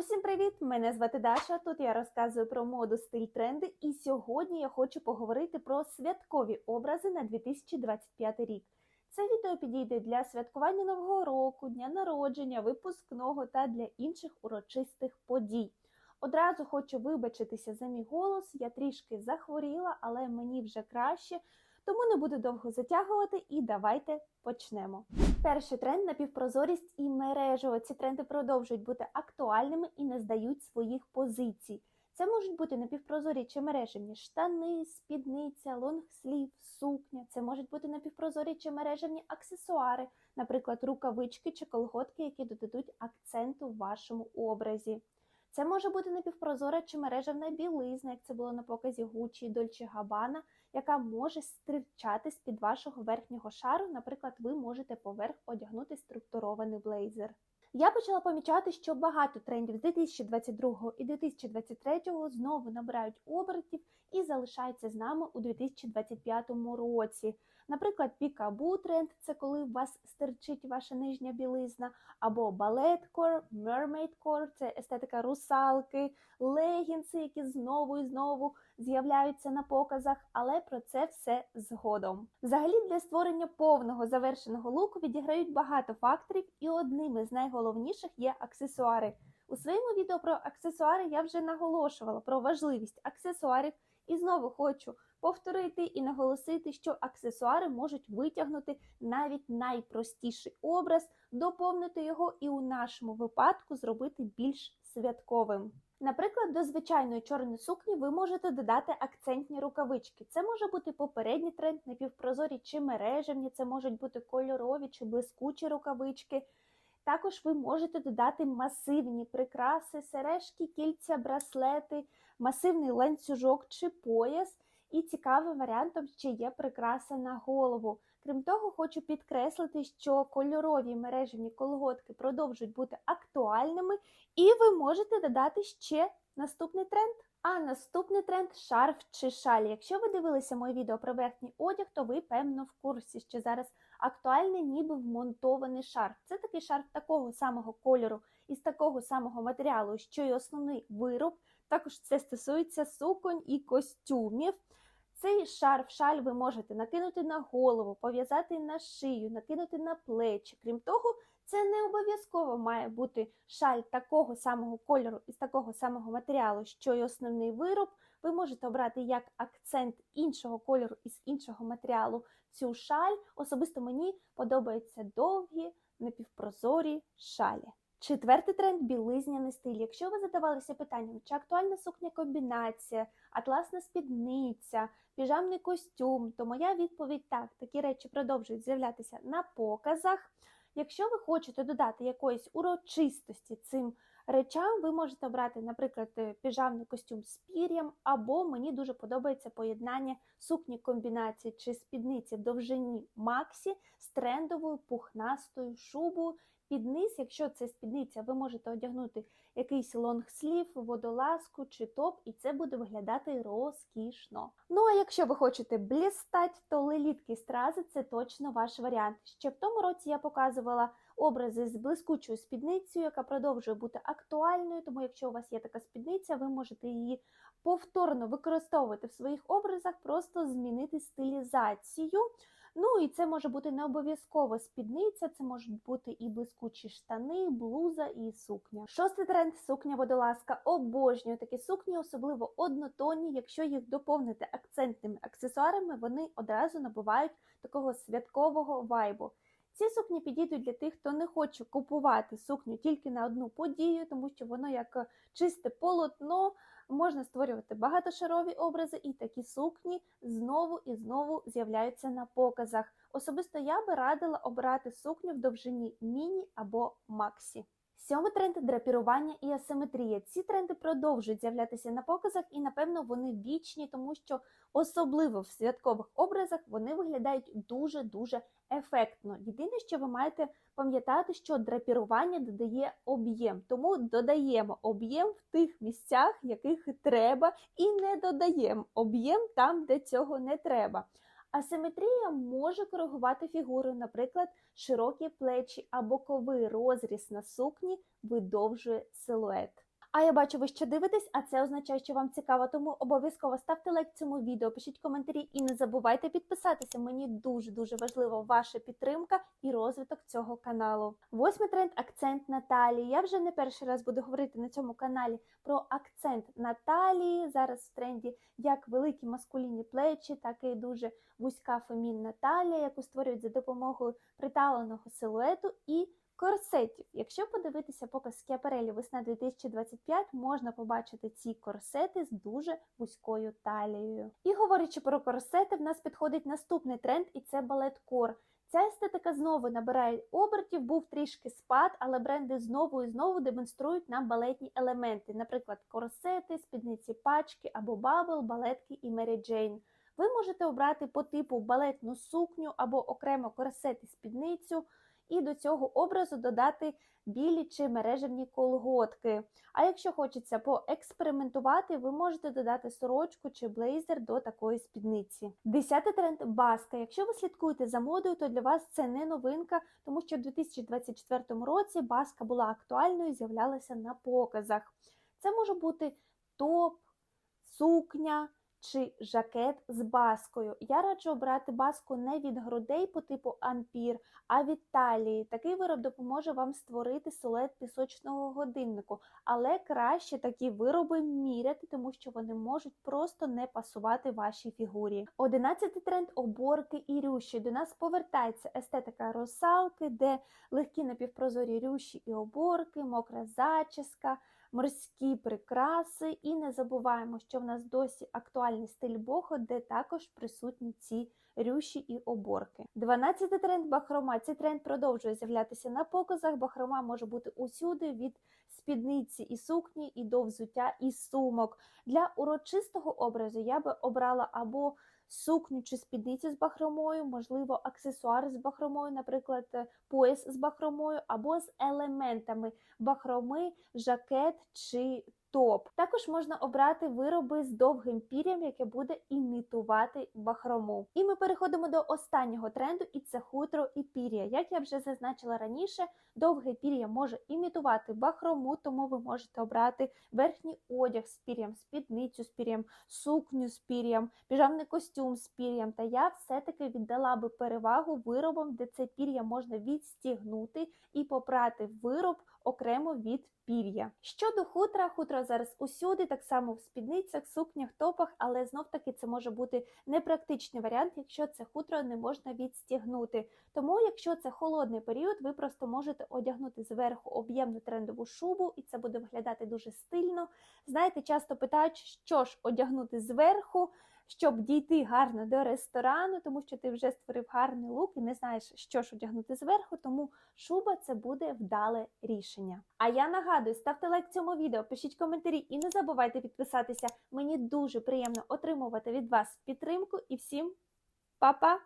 Усім привіт! Мене звати Даша. Тут я розказую про моду, стиль, тренди. І сьогодні я хочу поговорити про святкові образи на 2025 рік. Це відео підійде для святкування Нового року, дня народження, випускного та для інших урочистих подій. Одразу хочу вибачитися за мій голос. Я трішки захворіла, але мені вже краще. Тому не буду довго затягувати і давайте почнемо. Перший тренд напівпрозорість і мережево. Ці тренди продовжують бути актуальними і не здають своїх позицій. Це можуть бути напівпрозорі чи мережевні штани, спідниця, лонгслів, сукня. Це можуть бути напівпрозорі чи мережевні аксесуари, наприклад, рукавички чи колготки, які додадуть акценту в вашому образі. Це може бути напівпрозора чи мережевна білизна, як це було на показі Gucci і Gabbana, яка може стирчати з-під вашого верхнього шару. Наприклад, ви можете поверх одягнути структурований блейзер. Я почала помічати, що багато трендів з 2022 і 2023 знову набирають обертів і залишаються з нами у 2025 році. Наприклад, пікабу тренд це коли у вас стирчить ваша нижня білизна, або балеткор, мермейдкор це естетика русалки, легінси, які знову і знову з'являються на показах, але про це все згодом. Взагалі, для створення повного завершеного луку відіграють багато факторів, і одним із найголовніших є аксесуари. У своєму відео про аксесуари я вже наголошувала про важливість аксесуарів, і знову хочу повторити і наголосити, що аксесуари можуть витягнути навіть найпростіший образ, доповнити його і у нашому випадку зробити більш святковим. Наприклад, до звичайної чорної сукні ви можете додати акцентні рукавички. Це може бути попередній тренд, напівпрозорі чи мережевні, це можуть бути кольорові чи блискучі рукавички. Також ви можете додати масивні прикраси, сережки, кільця, браслети, масивний ланцюжок чи пояс. І цікавим варіантом ще є прикраса на голову. Крім того, хочу підкреслити, що кольорові мережевні колготки продовжують бути актуальними, і ви можете додати ще наступний тренд. А наступний тренд шарф чи шаль. Якщо ви дивилися моє відео про верхній одяг, то ви певно в курсі, що зараз актуальний ніби вмонтований шарф. Це такий шарф такого самого кольору і з такого самого матеріалу, що й основний вироб. Також це стосується суконь і костюмів. Цей шарф шаль ви можете накинути на голову, пов'язати на шию, накинути на плечі. Крім того, це не обов'язково має бути шаль такого самого кольору і з такого самого матеріалу, що й основний вироб. Ви можете обрати як акцент іншого кольору і з іншого матеріалу цю шаль. Особисто мені подобаються довгі, напівпрозорі шалі. Четвертий тренд білизняний стиль. Якщо ви задавалися питанням, чи актуальна сукня комбінація, атласна спідниця, піжамний костюм, то моя відповідь так, такі речі продовжують з'являтися на показах. Якщо ви хочете додати якоїсь урочистості цим речам, ви можете обрати, наприклад, піжамний костюм з пір'ям, або мені дуже подобається поєднання сукні комбінації чи спідниці в довжині Максі з трендовою пухнастою шубою. Під низ, якщо це спідниця, ви можете одягнути якийсь лонгслів, водолазку чи топ, і це буде виглядати розкішно. Ну а якщо ви хочете блістати, то лелітки стрази це точно ваш варіант. Ще в тому році я показувала образи з блискучою спідницею, яка продовжує бути актуальною. Тому, якщо у вас є така спідниця, ви можете її повторно використовувати в своїх образах, просто змінити стилізацію. Ну і це може бути не обов'язково спідниця, це можуть бути і блискучі штани, блуза і сукня. Шостий тренд сукня водолазка. Обожнюю такі сукні, особливо однотонні. Якщо їх доповнити акцентними аксесуарами, вони одразу набувають такого святкового вайбу. Ці сукні підійдуть для тих, хто не хоче купувати сукню тільки на одну подію, тому що воно як чисте полотно. Можна створювати багатошарові образи, і такі сукні знову і знову з'являються на показах. Особисто я би радила обрати сукню в довжині міні або максі. Сьомий тренд драпірування і асиметрія. Ці тренди продовжують з'являтися на показах, і, напевно, вони вічні, тому що особливо в святкових образах вони виглядають дуже-дуже ефектно. Єдине, що ви маєте пам'ятати, що драпірування додає об'єм, тому додаємо об'єм в тих місцях, яких треба, і не додаємо об'єм там, де цього не треба. Асиметрія може коригувати фігуру, наприклад, широкі плечі або боковий розріз на сукні видовжує силует. А я бачу, ви ще дивитесь, а це означає, що вам цікаво. Тому обов'язково ставте лайк цьому відео, пишіть коментарі і не забувайте підписатися. Мені дуже дуже важлива ваша підтримка і розвиток цього каналу. Восьмий тренд акцент на талії. Я вже не перший раз буду говорити на цьому каналі про акцент на талії. Зараз в тренді як великі маскулінні плечі, так і дуже вузька фемінна талія, яку створюють за допомогою приталеного силуету і корсетів. Якщо подивитися показ Скіаперелі весна 2025, можна побачити ці корсети з дуже вузькою талією. І говорячи про корсети, в нас підходить наступний тренд, і це балет-кор. Ця естетика знову набирає обертів, був трішки спад, але бренди знову і знову демонструють нам балетні елементи, наприклад, корсети, спідниці пачки або бабл, балетки і Мері Джейн. Ви можете обрати по типу балетну сукню або окремо корсет і спідницю, і до цього образу додати білі чи мережевні колготки. А якщо хочеться поекспериментувати, ви можете додати сорочку чи блейзер до такої спідниці. Десятий тренд баска. Якщо ви слідкуєте за модою, то для вас це не новинка, тому що в 2024 році баска була актуальною і з'являлася на показах. Це може бути топ, сукня чи жакет з баскою. Я раджу обрати баску не від грудей по типу ампір, а від талії. Такий вироб допоможе вам створити силует пісочного годиннику, але краще такі вироби міряти, тому що вони можуть просто не пасувати вашій фігурі. Одинадцятий тренд оборки і рюші. До нас повертається естетика русалки, де легкі напівпрозорі рюші і оборки, мокра зачіска морські прикраси, і не забуваємо, що в нас досі актуальний стиль бохо, де також присутні ці рюші і оборки. 12 тренд бахрома. Цей тренд продовжує з'являтися на показах. Бахрома може бути усюди від спідниці і сукні, і до взуття і сумок. Для урочистого образу я би обрала або Сукню чи спідницю з бахромою, можливо, аксесуари з бахромою, наприклад, пояс з бахромою, або з елементами бахроми, жакет чи топ. Також можна обрати вироби з довгим пір'ям, яке буде імітувати бахрому. І ми переходимо до останнього тренду, і це хутро і пір'я. Як я вже зазначила раніше, довге пір'я може імітувати бахрому, тому ви можете обрати верхній одяг з пір'ям, спідницю з пір'ям, сукню з пір'ям, піжамний костюм з пір'ям. Та я все-таки віддала би перевагу виробам, де це пір'я можна відстігнути і попрати вироб окремо від пір'я. Щодо хутра, хутро зараз усюди, так само в спідницях, сукнях, топах, але знов таки це може бути непрактичний варіант, якщо це хутро не можна відстігнути. Тому, якщо це холодний період, ви просто можете одягнути зверху об'ємну трендову шубу, і це буде виглядати дуже стильно. Знаєте, часто питають, що ж одягнути зверху щоб дійти гарно до ресторану, тому що ти вже створив гарний лук і не знаєш, що ж одягнути зверху, тому шуба це буде вдале рішення. А я нагадую, ставте лайк цьому відео, пишіть коментарі і не забувайте підписатися. Мені дуже приємно отримувати від вас підтримку і всім па-па!